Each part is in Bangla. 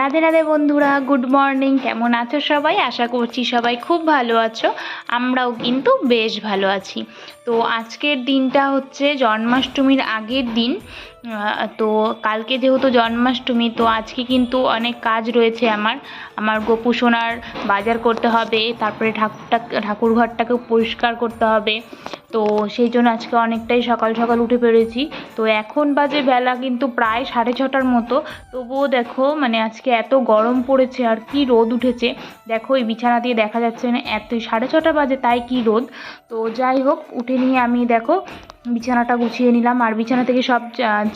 রাধে রাধে বন্ধুরা, গুড মর্নিং। কেমন আছো সবাই? আশা করছি সবাই খুব ভালো আছো। আমরাও কিন্তু বেশ ভালো আছি। তো আজকের দিনটা হচ্ছে জন্মাষ্টমীর আগের দিন। তো কালকে যেহেতু জন্মাষ্টমী, তো আজকে কিন্তু অনেক কাজ রয়েছে আমার। আমার গোপু সোনার বাজার করতে হবে, তারপরে ঠাকুরটা ঠাকুর ঘরটাকে পরিষ্কার করতে হবে। তো সেই জন্য আজকে অনেকটাই সকাল সকাল উঠে পেরেছি তো এখন বাজে বেলা কিন্তু প্রায় সাড়ে ছটার মতো। তবুও দেখো মানে আজকে এত গরম পড়েছে আর কি রোদ উঠেছে। দেখো, এই বিছানা দিয়ে দেখা যাচ্ছে না এত সাড়ে ছটা বাজে, তাই কি রোদ? তো যাই হোক, উঠে নিয়ে আমি দেখো বিছানাটা গুছিয়ে নিলাম। আর বিছানা থেকে সব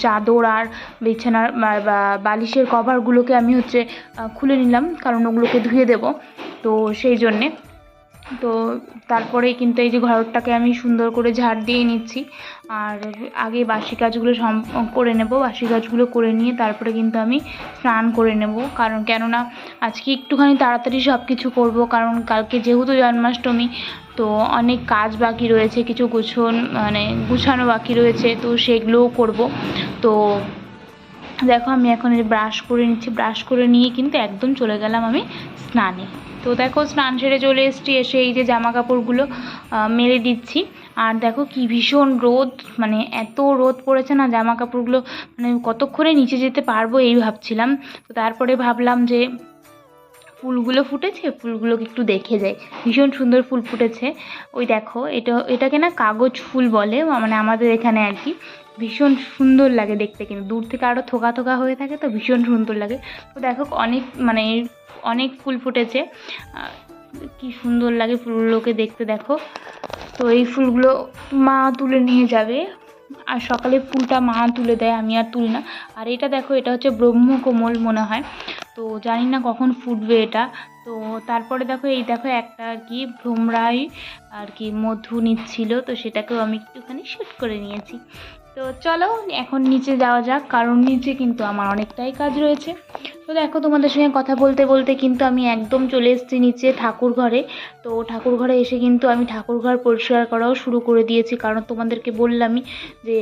চাদর আর বিছানার বালিশের কভারগুলোকে আমি হচ্ছে খুলে নিলাম, কারণ ওগুলোকে ধুয়ে দেবো। তো সেই জন্যে তো তারপরে কিন্তু এই যে ঘরটাকে আমি সুন্দর করে ঝাড় দিয়ে নিচ্ছি। আর আগে বাসি কাজগুলো সম করে নেব, বাসি কাজগুলো করে নিয়ে তারপরে কিন্তু আমি স্নান করে নেব। কারণ কেননা আজকে একটুখানি তাড়াতাড়ি সব কিছু করব, কারণ কালকে যেহেতু জন্মাষ্টমী, তো অনেক কাজ বাকি রয়েছে, কিছু গুছন মানে গুছানো বাকি রয়েছে, তো সেগুলোও করব। তো দেখো আমি এখন এই ব্রাশ করে নিচ্ছি। ব্রাশ করে নিয়ে কিন্তু একদম চলে গেলাম আমি স্নানে। তো দেখো, স্নান সেরে চলে এসেছি, এসে এই যে জামা কাপড়গুলো মেলে দিচ্ছি। আর দেখো কি ভীষণ রোদ মানে এত রোদ পড়েছে না জামা কাপড়গুলো মানে কতক্ষণে নিচে যেতে পারব এই ভাবছিলাম। তো তারপরে ভাবলাম যে ফুলগুলো ফুটেছে, ফুলগুলোকে একটু দেখে যাই। ভীষণ সুন্দর ফুল ফুটেছে। ওই দেখো, এটা, এটাকে না কাগজ ফুল বলে মানে আমাদের এখানে আর কি। ভীষণ সুন্দর লাগে দেখতে কিন্তু। দূর থেকে আরও থোকা থোকা হয়ে থাকে তো ভীষণ সুন্দর লাগে। তো দেখো, অনেক মানে অনেক ফুল ফুটেছে। কি সুন্দর লাগে ফুলগুলোকে দেখতে দেখো। তো এই ফুলগুলো মা তুলে নিয়ে যাবে। আর সকালে ফুলটা মা তুলে দেয়, আমি আর তুলি না। আর এটা দেখো, এটা হচ্ছে ব্রহ্মকমল মনে হয়। তো জানি না কখন ফুটবে এটা। তো তারপরে দেখো, এই দেখো একটা আর কি ভ্রমরাই আর কি মধু নিচ্ছিল, তো সেটাকেও আমি একটুখানি শ্যুট করে নিয়েছি। তো চলো, এখন নিচে যাওয়া যাক, কারণ নিচে কিন্তু আমার অনেকটাই কাজ রয়েছে। তো দেখো, তোমাদের সঙ্গে কথা বলতে বলতে কিন্তু আমি একদম চলে এসেছি নিচে ঠাকুর ঘরে। তো ঠাকুর ঘরে এসে কিন্তু আমি ঠাকুর ঘর পরিষ্কার করাও শুরু করে দিয়েছি, কারণ তোমাদেরকে বললামই যে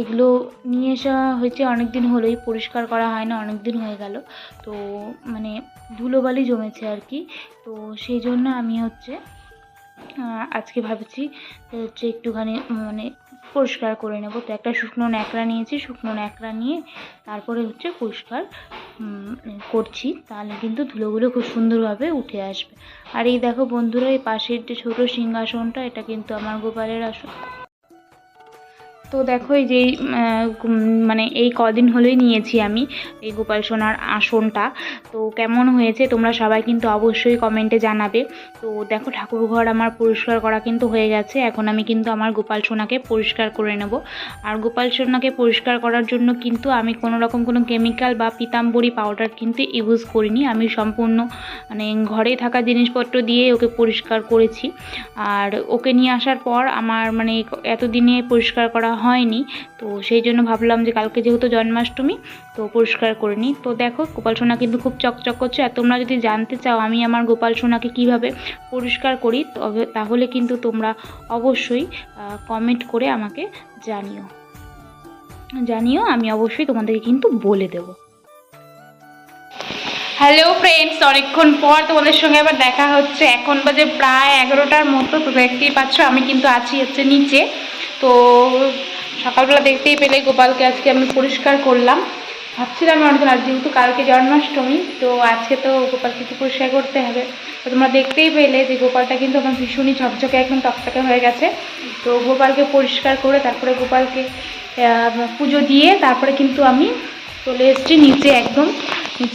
এগুলো নিয়ে আসা হয়েছে অনেক দিন হলোই পরিষ্কার করা হয় না অনেক দিন হয়ে গেল। তো মানে ধুলোবালি জমেছে আর কি। তো সেই জন্য আমি হচ্ছে আজকে ভাবছি হচ্ছে একটুখানি মানে পরিষ্কার করে নেব। তো একটা শুকনো ন্যাকড়া নিয়েছি, শুকনো ন্যাকড়া নিয়ে তারপরে হচ্ছে পরিষ্কার করছি। তাহলে কিন্তু ধুলোগুলো খুব সুন্দরভাবে উঠে আসবে। আর এই দেখো বন্ধুরা, এই পাশের যে ছোটো সিংহাসনটা, এটা কিন্তু আমার গোপালের আসন। তো দেখো এই যে মানে এই কদিন হলেই নিয়েছি আমি এই গোপাল সোনার আসনটা। তো কেমন হয়েছে তোমরা সবাই কিন্তু অবশ্যই কমেন্টে জানাবে। তো দেখো ঠাকুর ঘর আমার পরিষ্কার করা কিন্তু হয়ে গেছে। এখন আমি কিন্তু আমার গোপাল সোনাকে পরিষ্কার করে নেব। আর গোপাল সোনাকে পরিষ্কার করার জন্য কিন্তু আমি কোনো রকম কোনো কেমিক্যাল বা পিতাম্বরী পাউডার কিন্তু ইউজ করিনি। আমি সম্পূর্ণ মানে ঘরে থাকা জিনিসপত্র দিয়ে ওকে পরিষ্কার করেছি। আর ওকে নিয়ে আসার পর আমার মানে এতদিনে পরিষ্কার করা হয়নি। তো সেই জন্য ভাবলাম যে কালকে যেহেতু জন্মাষ্টমী, তো পরিষ্কার করে নিই। তো দেখো, গোপাল সোনা কিন্তু খুব চকচক করছে। আর তোমরা যদি জানতে চাও আমি আমার গোপাল সোনাকে কীভাবে পরিষ্কার করি, তবে তাহলে কিন্তু তোমরা অবশ্যই কমেন্ট করে আমাকে জানিও। জানিও, আমি অবশ্যই তোমাদেরকে কিন্তু বলে দেবো। হ্যালো ফ্রেন্ডস অনেকক্ষণ পর তোমাদের সঙ্গে আবার দেখা হচ্ছে। এখন বাজে প্রায় এগারোটার মতো, তো দেখতেই পাচ্ছ আমি কিন্তু আছি হচ্ছে নিচে। তো সকালবেলা দেখতেই পেলে গোপালকে আজকে আমি পরিষ্কার করলাম। ভাবছিলাম অনেকদিন আর যেহেতু কালকে জন্মাষ্টমী, তো আজকে তো গোপালকে একটু পরিষ্কার করতে হবে। তো তোমরা দেখতেই পেলে যে গোপালটা কিন্তু আমার ভীষণই ঝকঝকে একদম টকটকে হয়ে গেছে। তো গোপালকে পরিষ্কার করে তারপরে গোপালকে পুজো দিয়ে তারপরে কিন্তু আমি চলে এসেছি নিচে একদম।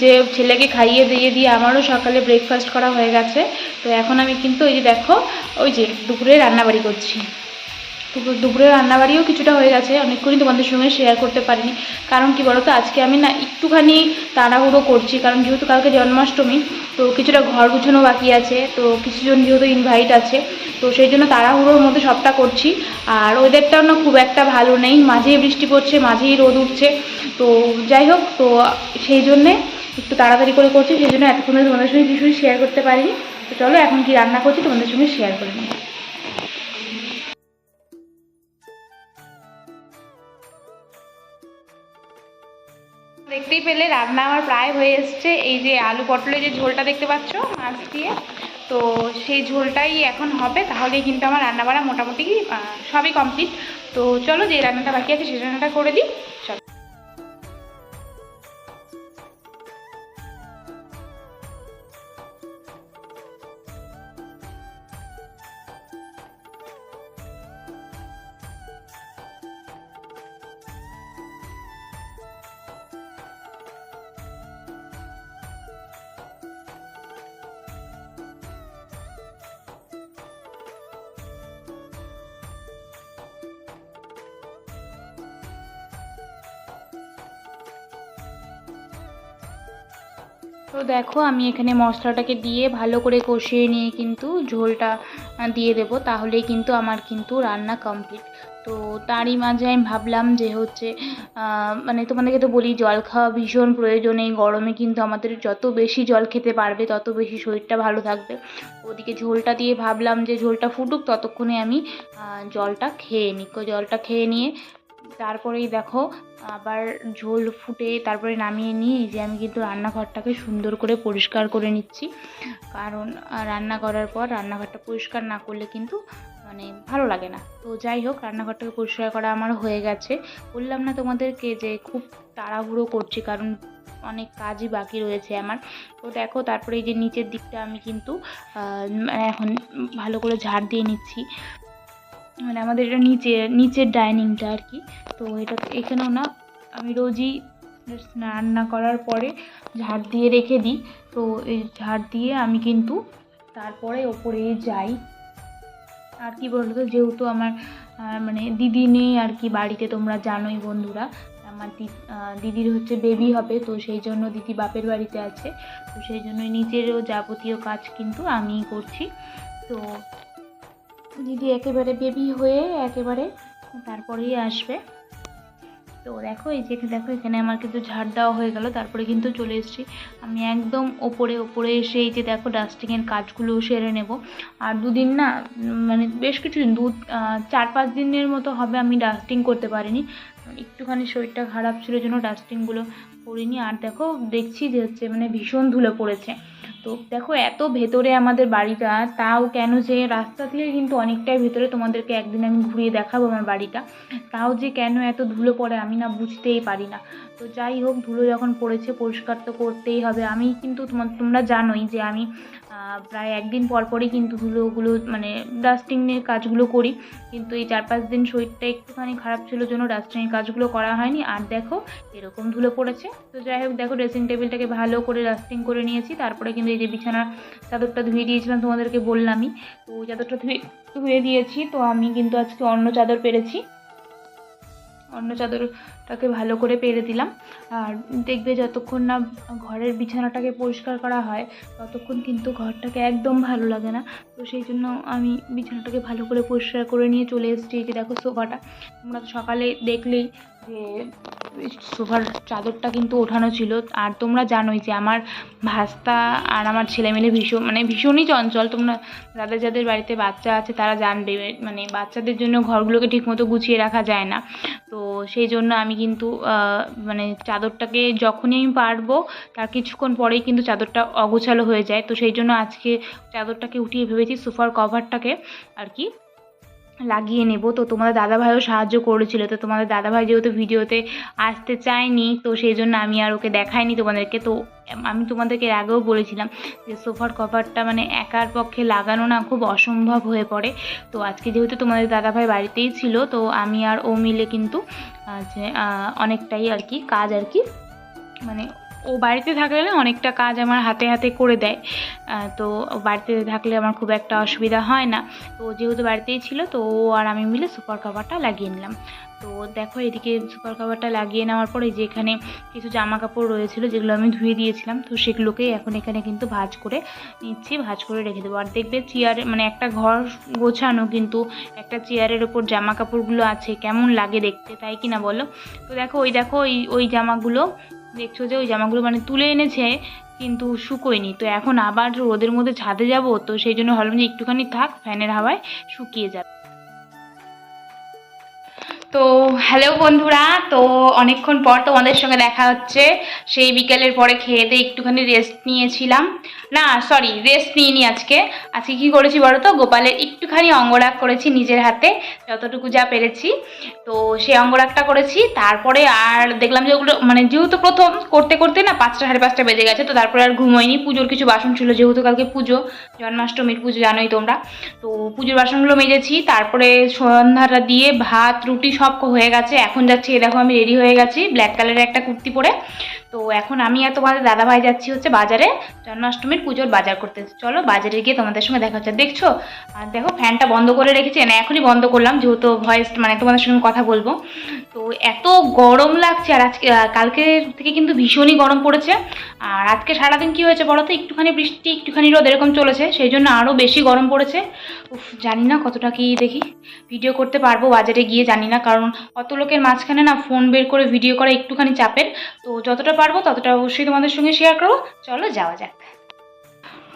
যে ছেলেকে খাইয়ে দিয়ে দিয়ে আমারও সকালে ব্রেকফাস্ট করা হয়ে গেছে। তো এখন আমি কিন্তু ওই যে দেখো, ওই যে দুপুরে রান্নাবাড়ি করছি। দুপুর রান্নাবাড়িও কিছুটা হয়ে গেছে, অনেকক্ষণই তোমাদের সঙ্গে শেয়ার করতে পারিনি। কারণ কি বলতো, আজকে আমি না একটুখানি তাড়াহুড়ো করছি, কারণ যেহেতু কালকে জন্মাষ্টমী, তো কিছুটা ঘর গুছানো বাকি আছে, তো কিছুজন যেহেতু ইনভাইট আছে, তো সেই জন্য তাড়াহুড়োর মধ্যে সবটা করছি। আর ওয়েদারটাও না খুব একটা ভালো নেই, মাঝেই বৃষ্টি পড়ছে, মাঝেই রোদ উঠছে। তো যাই হোক, তো সেই জন্যে একটু তাড়াতাড়ি করে করছি, সেই জন্য এতক্ষণ তোমাদের সঙ্গে কিছুই শেয়ার করতে পারিনি। তো চলো, এখন কি রান্না করছি, তোমাদের সঙ্গে শেয়ার করে নিই দেখতেই পেলে, রান্না আমার প্রায় হয়ে এসছে। এই যে আলু পটলের যে ঝোলটা দেখতে পাচ্ছ, মাছ দিয়ে। তো সেই ঝোলটাই এখন হবে, তাহলে কিন্তু আমার রান্নাবাড়া মোটামুটি সবই কমপ্লিট তো চলো যে রান্নাটা বাকি আছে, সেই রান্নাটা করে দিই। চলো। তো দেখো, আমি এখানে মশলাটাকে দিয়ে ভালো করে কষিয়ে নিয়ে কিন্তু ঝোলটা দিয়ে দেবো। তাহলেই কিন্তু আমার কিন্তু রান্না কমপ্লিট তো তারই মাঝে আমি ভাবলাম যে হচ্ছে মানে তোমাদেরকে তো বলি, জল খাওয়া ভীষণ প্রয়োজন। এই গরমে কিন্তু আমাদের যত বেশি জল খেতে পারবে, তত বেশি শরীরটা ভালো থাকবে। ওদিকে ঝোলটা দিয়ে ভাবলাম যে ঝোলটা ফুটুক, ততক্ষণে আমি জলটা খেয়ে নিই। জলটা খেয়ে নিয়ে তারপরেই দেখো, আবার ঝোল ফুটে তারপরে নামিয়ে নিয়ে যে আমি কিন্তু রান্নাঘরটাকে সুন্দর করে পরিষ্কার করে নিচ্ছি। কারণ রান্না করার পর রান্নাঘরটা পরিষ্কার না করলে কিন্তু মানে ভালো লাগে না। তো যাই হোক, রান্নাঘরটাকে পরিষ্কার করা আমার হয়ে গেছে। বললাম না তোমাদেরকে যে খুব তাড়াহুড়ো করছি, কারণ অনেক কাজই বাকি রয়েছে আমার। তো দেখো, তারপরে এই যে নিচের দিকটা আমি কিন্তু মানে এখন ভালো করে ঝাড় দিয়ে নিচ্ছি। মানে আমাদের এটা নিচে, নিচের ডাইনিংটা আর কি। তো এটা এখানেও না, আমি রোজই রান্না করার পরে ঝাড় দিয়ে রেখে দিই। তো এই ঝাড় দিয়ে আমি কিন্তু তারপরে ওপরে যাই। আর কি বলতো, যেহেতু আমার মানে দিদি নেই আর কি বাড়িতে, তোমরা জানোই বন্ধুরা, আমার দিদির হচ্ছে বেবি হবে, তো সেই জন্য দিদি বাপের বাড়িতে আছে। তো সেই জন্য নিজেরও যাবতীয় কাজ কিন্তু আমিই করছি। তো দিদি একেবারে বেবি হয়ে একেবারে তারপরেই আসবে। তো দেখো, এই যে দেখো, এখানে আমার কিন্তু ঝাড় দেওয়া হয়ে গেল। তারপরে কিন্তু চলে এসেছি। আমি একদম ওপরে ওপরে এসে এই যে দেখো ডাস্টিংয়ের কাজগুলো সেরে নেব। আর দুদিন না মানে বেশ কিছু দিন দু চার পাঁচ দিনের মতো হবে আমি ডাস্টিং করতে পারিনি। একটুখানি শরীরটা খারাপ ছিল জন্য ডাস্টিংগুলো করিনি। আর দেখো, দেখছি যে হচ্ছে মানে ভীষণ ধুলো পড়েছে। তো দেখো, এত ভেতরে আমাদের বাড়িটা, তাও কেন যে রাস্তা থেকে কিন্তু অনেকটাই ভেতরে তোমাদেরকে একদিন আমি ঘুরিয়ে দেখাবো আমার বাড়িটা। তাও যে কেন এত ধুলো পড়ে আমি না বুঝতেই পারি না। তো যাই হোক, ধুলো যখন পড়েছে, পরিষ্কার তো করতেই হবে। আমি কিন্তু তোমার জানোই যে আমি প্রায় একদিন পর পরই কিন্তু ধুলোগুলো মানে ডাস্টিংয়ের কাজগুলো করি। কিন্তু এই চার পাঁচ দিন শরীরটা একটুখানি খারাপ ছিল জন্য ডাস্টিংয়ের কাজগুলো করা হয়নি। আর দেখো, এরকম ধুলো পড়েছে। তো যাই হোক, দেখো ড্রেসিং টেবিলটাকে ভালো করে ডাস্টিং করে নিয়েছি। তারপরে কিন্তু এই যে বিছানার চাদরটা ধুয়ে দিয়েছিলাম তোমাদেরকে বললামই। তো চাদরটা ধুয়ে ধুয়ে দিয়েছি। তো আমি কিন্তু আজকে অন্য চাদর পেরেছি। অন্য চাদরটাকে ভালো করে পেরে দিলাম। আর দেখবে যতক্ষণ না ঘরের বিছানাটাকে পরিষ্কার করা হয়, ততক্ষণ কিন্তু ঘরটাকে একদম ভালো লাগে না। তো সেই জন্য আমি বিছানাটাকে ভালো করে পরিষ্কার করে নিয়ে চলে এসেছি। যে দেখো সোফাটা, তোমরা সকালে দেখলেই যে সোফার চাদরটা কিন্তু ওঠানো ছিল। আর তোমরা জানোই যে আমার ভাস্তা আর আমার ছেলে মেলে ভীষণ মানে ভীষণই চঞ্চল। তোমরা যাদের যাদের বাড়িতে বাচ্চা আছে তারা জানবে। মানে বাচ্চাদের জন্য ঘরগুলোকে ঠিকমতো গুছিয়ে রাখা যায় না। তো সেই জন্য আমি কিন্তু মানে চাদরটাকে যখনই আমি পারব, তার কিছুক্ষণ পরেই কিন্তু চাদরটা অগোছালো হয়ে যায়। তো সেই জন্য আজকে চাদরটাকে উঠিয়ে ভেবেছি সোফার কভারটাকে আর কি লাগিয়ে নেব। তো তোমাদের দাদাভাইও সাহায্য করেছিল। তো তোমাদের দাদাভাই যেহেতু ভিডিওতে আসতে চায়নি, তো সেই জন্য আমি আর ওকে দেখাইনি তোমাদেরকে। তো আমি তোমাদেরকে এর আগেও বলেছিলাম যে সোফার কভারটা মানে একার পক্ষে লাগানো না খুব অসম্ভব হয়ে পড়ে। তো আজকে যেহেতু তোমাদের দাদাভাই বাড়িতেই ছিল, তো আমি আর ও মিলে কিন্তু অনেকটাই আর কি কাজ আর কি মানে ও বাড়িতে থাকলে না অনেকটা কাজ আমার হাতে হাতে করে দেয়। তো বাড়িতে থাকলে আমার খুব একটা অসুবিধা হয় না। তো যেহেতু বাড়িতেই ছিল, তো ও আর আমি মিলে সুপার কাভারটা লাগিয়ে নিলাম। তো দেখো এদিকে সুপার কাভারটা লাগিয়ে নেওয়ার পরে যে এখানে কিছু জামা কাপড় রয়েছিল, যেগুলো আমি ধুয়ে দিয়েছিলাম, তো সেগুলোকেই এখন এখানে কিন্তু ভাজ করে নিচ্ছি, ভাজ করে রেখে দেবো। আর দেখবে চেয়ারে মানে একটা ঘর গোছানো কিন্তু একটা চেয়ারের ওপর জামা কাপড়গুলো আছে, কেমন লাগে দেখতে, তাই কি না বলো? তো দেখো ওই দেখো ওই ওই জামাগুলো দেখছ যে ওই জামাগুলো মানে তুলে এনেছে, কিন্তু শুকোয়নি। তো এখন আবার রোদের মধ্যে ছাদে যাব, তো সেই জন্য ভাবলাম যে একটুখানি থাক, ফ্যানের হাওয়ায় শুকিয়ে যাবে তো হ্যালো বন্ধুরা, তো অনেকক্ষণ পর তোমাদের সঙ্গে দেখা হচ্ছে। সেই বিকেলের পরে খেয়ে দিয়ে একটুখানি রেস্ট নিয়েছিলাম। না সরি রেস্ট নিইনি আজকে। আজকে কী করেছি বলো তো গোপালের একটুখানি অঙ্গরাগ করেছি নিজের হাতে, যতটুকু যা পেরেছি। তো সেই অঙ্গরাগটা করেছি, তারপরে আর দেখলাম যে ওগুলো মানে যেহেতু প্রথম করতে করতে না পাঁচটা সাড়ে পাঁচটা বেজে গেছে, তো তারপরে আর ঘুমোয়নি পুজোর কিছু বাসন ছিল, যেহেতু কালকে পুজো, জন্মাষ্টমীর পুজো, জানোই তোমরা। তো পুজোর বাসনগুলো মেজেছি, তারপরে সন্ধ্যাটা দিয়ে ভাত, রুটি সব হয়ে গেছে। এখন যাচ্ছি দেখো আমি রেডি হয়ে গেছি ব্ল্যাক কালারের একটা কুর্তি পরে। তো এখন আমি আর তোমাদের দাদাভাই যাচ্ছি হচ্ছে বাজারে, জন্মাষ্টমীর পুজোর বাজার করতে। চলো বাজারে গিয়ে তোমাদের সঙ্গে দেখা হচ্ছে। দেখছ? আর দেখো, ফ্যানটা বন্ধ করে রেখেছি। না, এখনই বন্ধ করলাম, যেহেতু ভয়েস মানে তোমাদের সঙ্গে কথা বলব। তো এত গরম লাগছে, আর আজকে কালকে থেকে কিন্তু ভীষণই গরম পড়েছে। আর আজকে সারাদিন কি হয়েছে বলো তো? একটুখানি বৃষ্টি, একটুখানি রোদ এরকম চলেছে, সেই জন্য আরও বেশি গরম পড়েছে। উফ, জানি না কতটা কি দেখি। ভিডিও করতে পারব বাজারে গিয়ে, জানি না। কারণ অত লোকের মাঝখানে না ফোন বের করে ভিডিও করা একটুখানি চাপের। তো যতটা পারব, ততটা অবশ্যই তোমাদের সঙ্গে শেয়ার করব। চলো, যাওয়া যাক।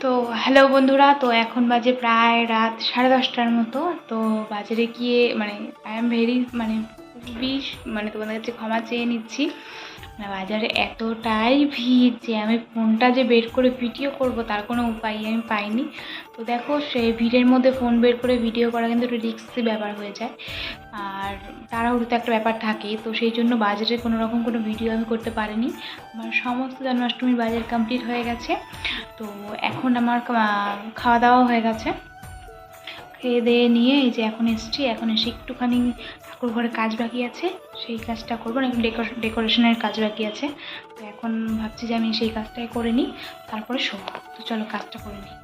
তো হ্যালো বন্ধুরা, তো এখন বাজে প্রায় রাত সাড়ে দশটার মতো। তো বাজারে গিয়ে মানে আই এম ভেরি মানে বিশ মানে তোমাদের কাছে ক্ষমা চেয়ে নিচ্ছি। মানে বাজারে এতটাই ভিড় যে, আমি ফোনটা যে বের করে ভিডিও করব, তার কোনো উপায় আমি পাইনি। তো দেখো, সেই ভিড়ের মধ্যে ফোন বের করে ভিডিও করা কিন্তু একটু রিস্কি ব্যাপার হয়ে যায়। আর তাড়াহুড়ো তো একটা ব্যাপার থাকেই তো সেই জন্য বাজারে কোনো রকম কোনো ভিডিও আমি করতে পারিনি। আমার সমস্ত জন্মাষ্টমীর বাজার কমপ্লিট হয়ে গেছে। তো এখন আমার খাওয়া দাওয়া হয়ে গেছে। খেয়ে দিয়ে নিয়ে এই যে এখন এসছি, এখন এসে একটুখানি ঠাকুর ঘরে কাজ বাকি আছে। সেই কাজটা করব না ডেকোরেশনের কাজ বাকি আছে। তো এখন ভাবছি যে আমি সেই কাজটাই করে নিই, তারপরে শোবো। তো চলো কাজটা করে নিই।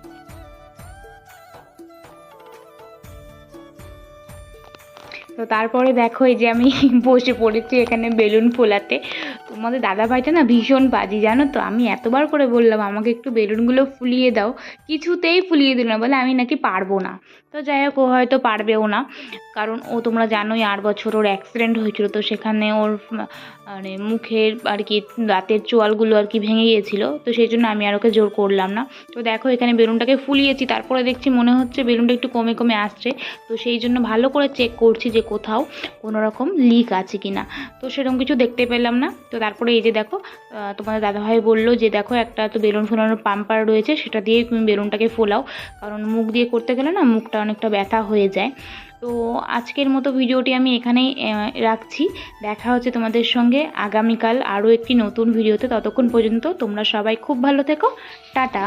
তো তারপরে দেখো এই যে আমি বসে পড়েছি এখানে বেলুন ফোলাতে। তোমাদের দাদা ভাইটা না ভীষণ বাজি, জানো তো? আমি এতবার করে বললাম, আমাকে একটু বেলুনগুলো ফুলিয়ে দাও। কিছুতেই ফুলিয়ে দিল না, বলে আমি নাকি পারব না। তো যাই হোক, ও হয়তো পারবেও না। কারণ ও তোমরা জানোই আট বছর ওর অ্যাক্সিডেন্ট হয়েছিল, তো সেখানে ওর মানে মুখের আর কি দাঁতের চোয়ালগুলো আর কি ভেঙে গিয়েছিল। তো সেই জন্য আমি আর ওকে জোর করলাম না। তো দেখো এখানে বেলুনটাকে ফুলিয়েছি, তারপরে দেখছি মনে হচ্ছে বেলুনটা একটু কমে কমে আসছে। তো সেই জন্য ভালো করে চেক করছি যে কোথাও কোনো রকম লিক আছে কি না তো সেরকম কিছু দেখতে পেলাম না। তো তারপরে এই যে দেখো তোমাদের দাদাভাই বলল যে দেখো একটা তো বেলুন ফোলানোর পাম্পার রয়েছে, সেটা দিয়ে তুমি বেলুনটাকে ফোলাও। কারণ মুখ দিয়ে করতে গেলে না মুখটা অনেকটা ব্যথা হয়ে যায়। তো আজকের মতো ভিডিওটি আমি এখানেই রাখছি। দেখা হচ্ছে তোমাদের সঙ্গে আগামীকাল আরও একটি নতুন ভিডিওতে। ততক্ষণ পর্যন্ত তোমরা সবাই খুব ভালো থেকো। টাটা।